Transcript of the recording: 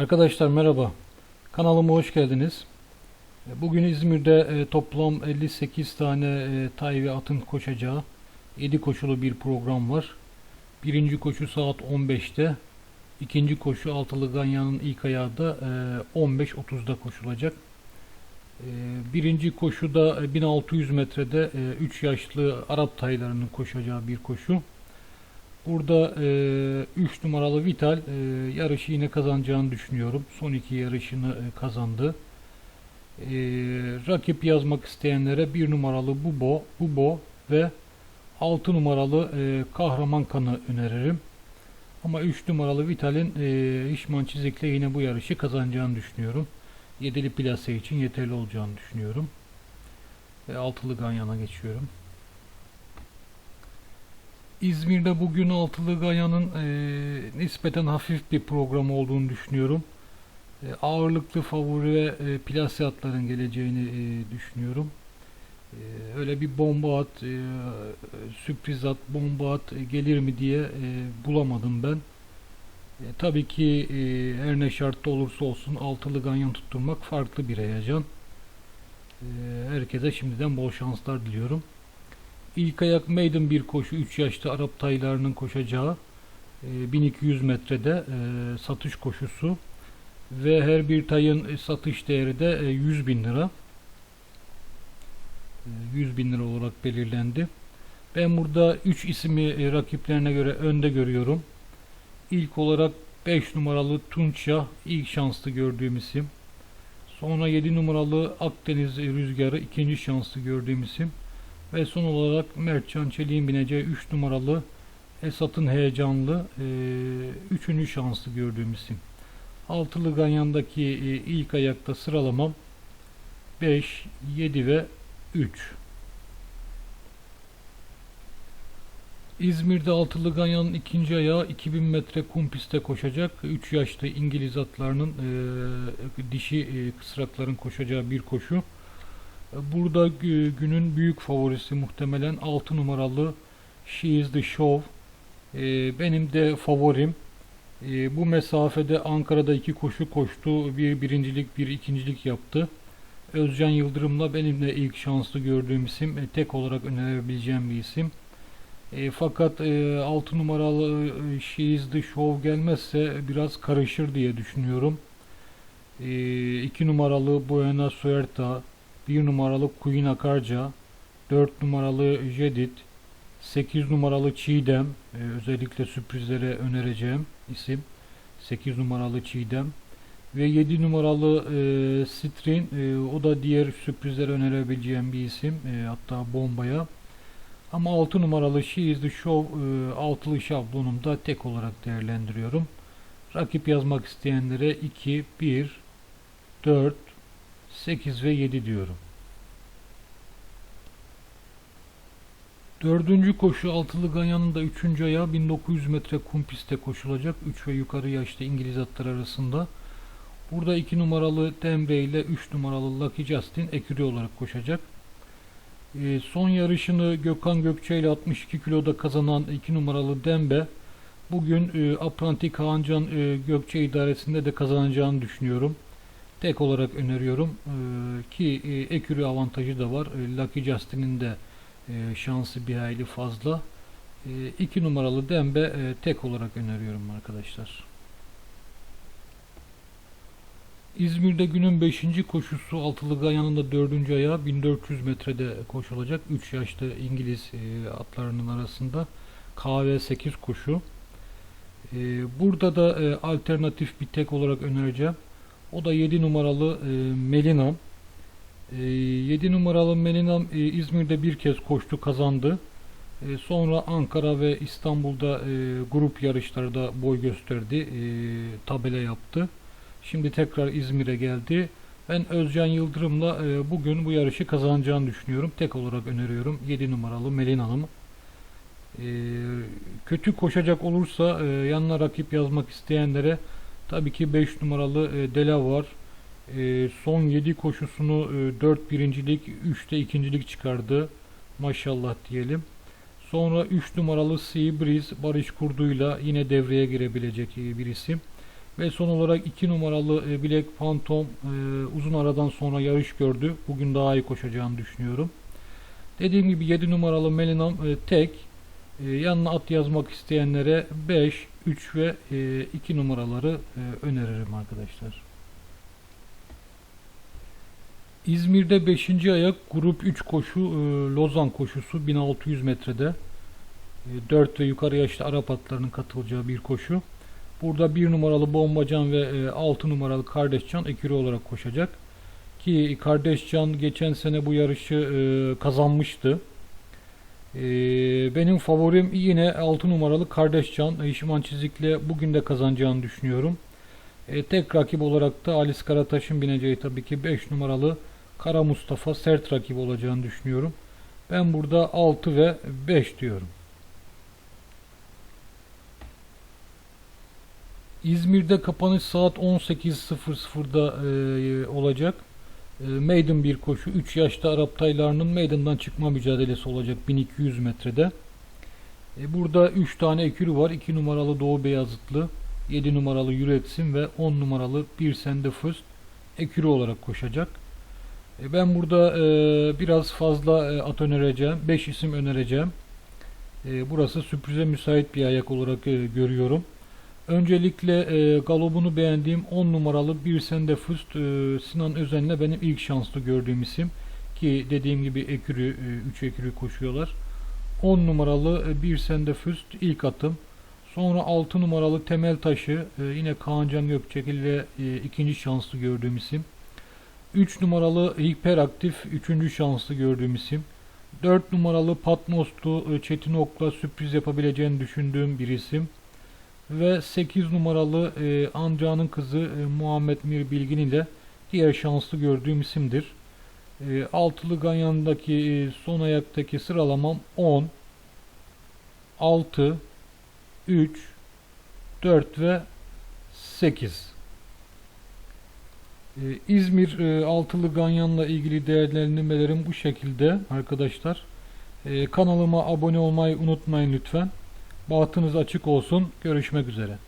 Arkadaşlar merhaba. Kanalıma hoş geldiniz. E, Bugün İzmir'de e, toplam 58 tane e, tay ve atın koşacağı 7 koşulu bir program var. Birinci koşu saat 15'te. ikinci koşu altılı ganyanın ilk ayağı da e, 15.30'da koşulacak. Birinci koşuda e, 1600 metrede 3 yaşlı Arap taylarının koşacağı bir koşu. Burada 3 numaralı Vital e, yarışı yine kazanacağını düşünüyorum. Son iki yarışını e, kazandı. E, rakip yazmak isteyenlere 1 numaralı Bubo, Bubo ve 6 numaralı e, Kahraman Kanı öneririm. Ama 3 numaralı Vital'in e, İşman Çizik'le yine bu yarışı kazanacağını düşünüyorum. Yedili plase için yeterli olacağını düşünüyorum. Ve altılı Ganyan'a geçiyorum. İzmir'de bugün Altılı Gaya'nın e, nispeten hafif bir program olduğunu düşünüyorum. E, ağırlıklı favori ve e, plase atların geleceğini e, düşünüyorum. E, öyle bir bomba at, e, sürpriz at, bomba at e, gelir mi diye e, bulamadım ben. E, tabii ki e, her ne şartta olursa olsun Altılı Ganyan tutturmak farklı bir heyecan. E, herkese şimdiden bol şanslar diliyorum. İlk ayak maiden bir koşu 3 yaşta Arap taylarının koşacağı e, 1200 metrede e, satış koşusu ve her bir tayın satış değeri de e, 100 bin lira. E, 100 bin lira olarak belirlendi. Ben burada 3 ismi e, rakiplerine göre önde görüyorum. İlk olarak 5 numaralı Tunçya ilk şanslı gördüğüm isim. Sonra 7 numaralı Akdeniz Rüzgarı ikinci şanslı gördüğüm isim. Ve son olarak Mertcan Çelik'in bineceği 3 numaralı Esat'ın heyecanlı 3. E, şanslı gördüğüm isim. Altılı Ganyan'daki e, ilk ayakta sıralamam 5, 7 ve 3. İzmir'de Altılı Ganyan'ın ikinci ayağı 2000 metre kum pistte koşacak. 3 yaşlı İngiliz atlarının e, dişi e, kısrakların koşacağı bir koşu. Burada günün büyük favorisi muhtemelen 6 numaralı She is the Show. Ee, benim de favorim. Ee, bu mesafede Ankara'da iki koşu koştu. Bir birincilik, bir ikincilik yaptı. Özcan Yıldırım'la benim de ilk şanslı gördüğüm isim. E, tek olarak önerebileceğim bir isim. E, fakat e, 6 numaralı e, She is the Show gelmezse biraz karışır diye düşünüyorum. E, 2 numaralı Buena Suerta, 1 numaralı Queen Akarca, 4 numaralı Jedit, 8 numaralı Çiğdem, e, özellikle sürprizlere önereceğim isim. 8 numaralı Çiğdem ve 7 numaralı e, Strin, e, o da diğer sürprizlere önerebileceğim bir isim. E, hatta bombaya. Ama 6 numaralı She is the Show e, altılı şablonumda tek olarak değerlendiriyorum. Rakip yazmak isteyenlere 2, 1, 4, 8 ve 7 diyorum. Dördüncü koşu altılı ganyanın da üçüncü ayağı 1900 metre kum pistte koşulacak. 3 ve yukarı yaşta İngiliz atlar arasında. Burada 2 numaralı Demre ile 3 numaralı Lucky Justin ekürü olarak koşacak. E, son yarışını Gökhan Gökçe ile 62 kiloda kazanan 2 numaralı Dembe bugün e, Apranti Kaancan e, Gökçe idaresinde de kazanacağını düşünüyorum tek olarak öneriyorum ee, ki e, ekürü avantajı da var. E, Lucky Justin'in de e, şansı bir hayli fazla. 2 numaralı Dembe tek olarak öneriyorum arkadaşlar. İzmir'de günün 5. koşusu Altılı Ganyan'ın da 4. ayağı 1400 metrede koşulacak. 3 yaşta İngiliz atlarının arasında KV8 koşu. Burada da alternatif bir tek olarak önereceğim. O da 7 numaralı e, Melina. E, 7 numaralı Melina e, İzmir'de bir kez koştu kazandı. E, sonra Ankara ve İstanbul'da e, grup yarışlarda boy gösterdi. E, tabela yaptı. Şimdi tekrar İzmir'e geldi. Ben Özcan Yıldırım'la e, bugün bu yarışı kazanacağını düşünüyorum. Tek olarak öneriyorum 7 numaralı Melin Hanım. E, kötü koşacak olursa e, yanına rakip yazmak isteyenlere Tabii ki 5 numaralı e, Dela var. E, son 7 koşusunu e, 4 birincilik, 3'te ikincilik çıkardı. Maşallah diyelim. Sonra 3 numaralı Sea Breeze Barış Kurdu'yla yine devreye girebilecek e, bir isim. Ve son olarak 2 numaralı e, Black Phantom e, uzun aradan sonra yarış gördü. Bugün daha iyi koşacağını düşünüyorum. Dediğim gibi 7 numaralı Melinam tek. E, yanına at yazmak isteyenlere 5, 3 ve e, 2 numaraları e, öneririm arkadaşlar. İzmir'de 5. ayak grup 3 koşu e, Lozan koşusu 1600 metrede. 4 ve yukarı yaşlı Arap atlarının katılacağı bir koşu. Burada 1 numaralı Bombacan ve 6 numaralı Kardeşcan ekürü olarak koşacak. Ki Kardeşcan geçen sene bu yarışı e, kazanmıştı. E, benim favorim yine 6 numaralı Kardeşcan. Hişman Çizik'le bugün de kazanacağını düşünüyorum. E, tek rakip olarak da Alice Karataş'ın bineceği tabii ki 5 numaralı Kara Mustafa sert rakip olacağını düşünüyorum. Ben burada 6 ve 5 diyorum. İzmir'de kapanış saat 18.00'da e, olacak. E, maiden bir koşu. 3 yaşta Arap taylarının maiden'dan çıkma mücadelesi olacak 1200 metrede. E, burada 3 tane ekürü var. 2 numaralı Doğu Beyazıtlı, 7 numaralı Yüretsin ve 10 numaralı Bir Sende Fıst ekürü olarak koşacak. E, ben burada e, biraz fazla e, at önereceğim. 5 isim önereceğim. Burası sürprize müsait bir ayak olarak e, görüyorum. Öncelikle e, galobunu beğendiğim 10 numaralı bir sende fıst e, Sinan Özen'le benim ilk şanslı gördüğüm isim ki dediğim gibi ekürü 3 e, ekürü koşuyorlar. 10 numaralı e, bir sende füst ilk atım. Sonra 6 numaralı temel taşı e, yine Kaancan Gökçekil ile e, ikinci şanslı gördüğüm isim. 3 numaralı hiperaktif 3. şanslı gördüğüm isim. 4 numaralı Patmos'tu e, Çetin Ok'la sürpriz yapabileceğini düşündüğüm bir isim ve 8 numaralı e, amcanın kızı e, Muhammed Mir Bilgin ile diğer şanslı gördüğüm isimdir. E, altılı Ganyan'daki e, son ayaktaki sıralamam 10 6 3 4 ve 8 e, İzmir e, altılı Ganyan'la ilgili değerlendirmelerim bu şekilde arkadaşlar. E, kanalıma abone olmayı unutmayın lütfen. Bahtınız açık olsun. Görüşmek üzere.